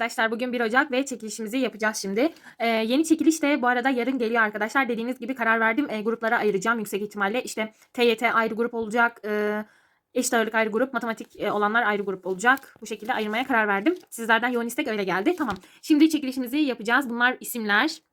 arkadaşlar bugün 1 Ocak ve çekilişimizi yapacağız şimdi. Ee, yeni çekiliş de bu arada yarın geliyor arkadaşlar. Dediğiniz gibi karar verdim. Ee, gruplara ayıracağım yüksek ihtimalle. İşte TYT ayrı grup olacak. E, eşit ağırlık ayrı grup, matematik e, olanlar ayrı grup olacak. Bu şekilde ayırmaya karar verdim. Sizlerden yoğun istek öyle geldi. Tamam. Şimdi çekilişimizi yapacağız. Bunlar isimler.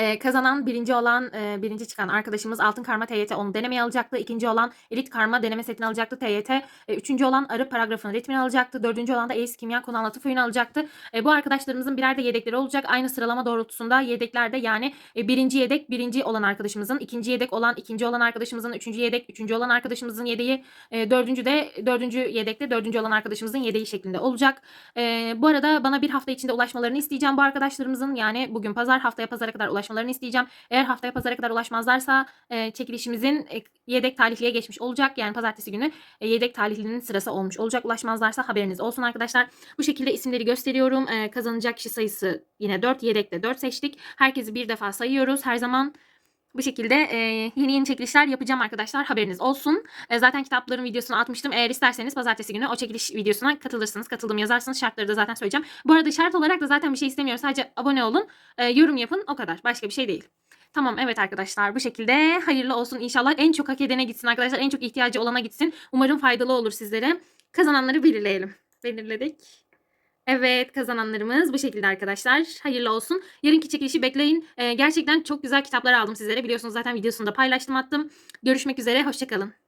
Ee, kazanan birinci olan e, birinci çıkan arkadaşımız altın karma TYT onu denemeye alacaktı. İkinci olan elit karma deneme setini alacaktı TYT. E, üçüncü olan arı paragrafın ritmini alacaktı. Dördüncü olan da ACE kimya konu anlatı föyünü alacaktı. E, bu arkadaşlarımızın birer de yedekleri olacak. Aynı sıralama doğrultusunda yedeklerde yani e, birinci yedek birinci olan arkadaşımızın, ikinci yedek olan ikinci olan arkadaşımızın, üçüncü yedek üçüncü olan arkadaşımızın yedeği, e, dördüncü de dördüncü yedekte dördüncü olan arkadaşımızın yedeği şeklinde olacak. E, bu arada bana bir hafta içinde ulaşmalarını isteyeceğim bu arkadaşlarımızın. Yani bugün pazar haftaya pazara kadar ulaşmalarını isteyeceğim. Eğer haftaya pazara kadar ulaşmazlarsa e, çekilişimizin e, yedek talihliye geçmiş olacak. Yani pazartesi günü e, yedek talihlinin sırası olmuş olacak. Ulaşmazlarsa haberiniz olsun arkadaşlar. Bu şekilde isimleri gösteriyorum. E, kazanacak kişi sayısı yine 4. Yedekte 4 seçtik. Herkesi bir defa sayıyoruz. Her zaman bu şekilde e, yeni yeni çekilişler yapacağım arkadaşlar. Haberiniz olsun. E, zaten kitapların videosunu atmıştım. Eğer isterseniz pazartesi günü o çekiliş videosuna katılırsınız. Katıldım yazarsınız. Şartları da zaten söyleyeceğim. Bu arada şart olarak da zaten bir şey istemiyorum. Sadece abone olun. e, yorum yapın. O kadar. Başka bir şey değil. Tamam evet arkadaşlar bu şekilde hayırlı olsun inşallah en çok hak edene gitsin arkadaşlar en çok ihtiyacı olana gitsin umarım faydalı olur sizlere kazananları belirleyelim belirledik Evet kazananlarımız bu şekilde arkadaşlar. Hayırlı olsun. Yarınki çekilişi bekleyin. Ee, gerçekten çok güzel kitaplar aldım sizlere. Biliyorsunuz zaten videosunu da paylaştım attım. Görüşmek üzere. Hoşçakalın.